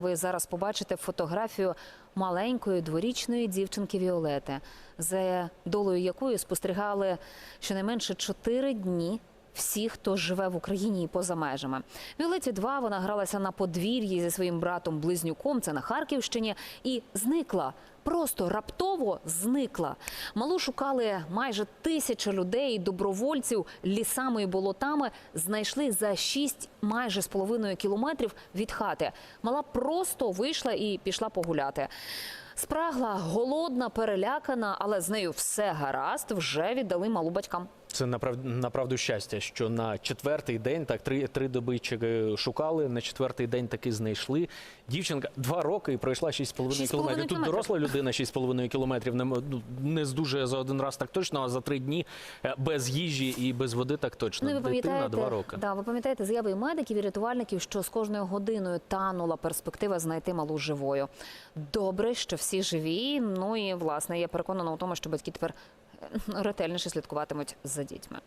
Ви зараз побачите фотографію маленької дворічної дівчинки Віолети, за долою якої спостерігали щонайменше чотири дні. Всі, хто живе в Україні і поза межами. Віолеті 2 вона гралася на подвір'ї зі своїм братом-близнюком, це на Харківщині, і зникла. Просто раптово зникла. Малу шукали майже тисяча людей, добровольців лісами і болотами. Знайшли за шість майже з половиною кілометрів від хати. Мала просто вийшла і пішла погуляти. Спрагла, голодна, перелякана, але з нею все гаразд. Вже віддали малу батькам. Це направ... направду щастя, що на четвертий день, так три, три доби шукали, на четвертий день таки знайшли. Дівчинка два роки і пройшла 6,5 6,5 кілометрів. Тут доросла людина 6,5 кілометрів. Не, ну, не здужує за один раз так точно, а за три дні е, без їжі і без води так точно. Ну, ви Дитина два роки. Да, ви пам'ятаєте заяви медиків і рятувальників, що з кожною годиною танула перспектива знайти малу живою. Добре, що всі живі. Ну і власне я переконана у тому, що батьки тепер е, ретельніше слідкуватимуть за дітьми.